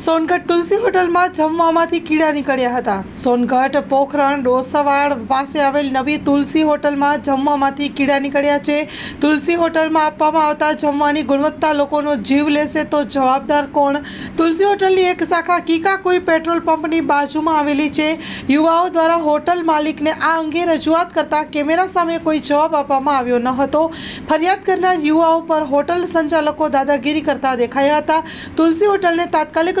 સોનગઢ તુલસી હોટલમાં જમવામાંથી કીડા નીકળ્યા હતા. સોનગઢ, પોખરણ, ડોસાવાડ પાસે આવેલ નવી તુલસી હોટલમાં જમવામાંથી કીડા નીકળ્યા છે. તુલસી હોટલમાં આપવામાં આવતા જમવાની ગુણવત્તા લોકોનો જીવ લેશે તો જવાબદાર કોણ? તુલસી હોટલની એક શાખા કીકા કોઈ પેટ્રોલ પંપની બાજુમાં આવેલી છે. યુવાઓ દ્વારા હોટલ માલિકને આ અંગે રજૂઆત કરતા કેમેરા સામે કોઈ જવાબ આપવામાં આવ્યો ન હતો. ફરિયાદ કરનાર યુવાઓ પર હોટલ સંચાલકો દાદાગીરી કરતા દેખાયા હતા. તુલસી હોટલને તાત્કાલિક